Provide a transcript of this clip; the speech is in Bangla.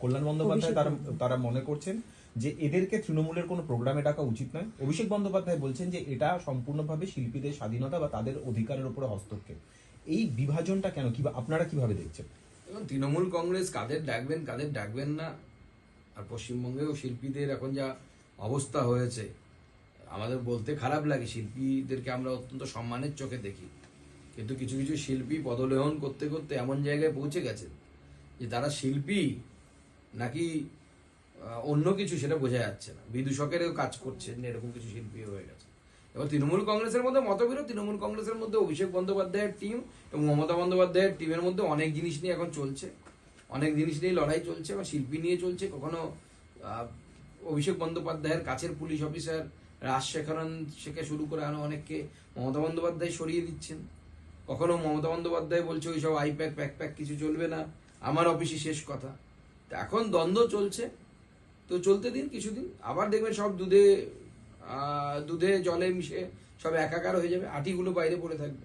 কল্যাণ বন্দ্যোপাধ্যায় তারা তারা মনে করছেন যে এদেরকে তৃণমূলের কোনো প্রোগ্রামে ডাকা উচিত নয়। অভিষেক বন্দ্যোপাধ্যায় বলছেন যে এটা সম্পূর্ণভাবে শিল্পীদের স্বাধীনতা বা তাদের অধিকারের উপরে হস্তক্ষেপ। এই বিভাজনটা কেন? কি আপনারা কীভাবে দেখছেন? এবং তৃণমূল কংগ্রেস কাদের ডাকবেন কাদের ডাকবেন না? আর পশ্চিমবঙ্গেও শিল্পীদের এখন যা অবস্থা হয়েছে আমাদের বলতে খারাপ লাগে শিল্পীদেরকে আমরা অত্যন্ত সম্মানের চোখে দেখি। কিন্তু কিছু কিছু শিল্পী পদলেহন করতে করতে এমন জায়গায় পৌঁছে গেছে যে তারা শিল্পী নাকি অন্য কিছু সেটা বোঝা যাচ্ছে না। বিদূষকেরও কাজ করছেন এরকম কিছু শিল্পী হয়ে গেছে এবার তৃণমূল কংগ্রেসের মধ্যে মতবিরোধ, তৃণমূল কংগ্রেসের মধ্যে অভিষেক বন্দ্যোপাধ্যায়ের টিম এবং মমতা বন্দ্যোপাধ্যায়ের টিমের মধ্যে অনেক জিনিস নিয়ে এখন চলছে। অনেক জিনিস নিয়ে লড়াই চলছে বা শিল্পী নিয়ে চলছে। কখনো অভিষেক বন্দ্যোপাধ্যায়ের কাছের পুলিশ অফিসার রাজশেখরন শেখে শুরু করে আরও অনেককে মমতা বন্দ্যোপাধ্যায় সরিয়ে দিচ্ছেন। কখনো মমতা বন্দ্যোপাধ্যায় বলছে ওইসব আইপ্যাক প্যাক প্যাক কিছু চলবে না। আমার অফিসই শেষ কথা। এখন দ্বন্দ্ব চলছে। তো চলতে দিন, কিছুদিন। আবার দেখবেন সব দুধে দুধে জলে মিশে সব একাকার হয়ে যাবে। আটিগুলো বাইরে পড়ে থাকবে।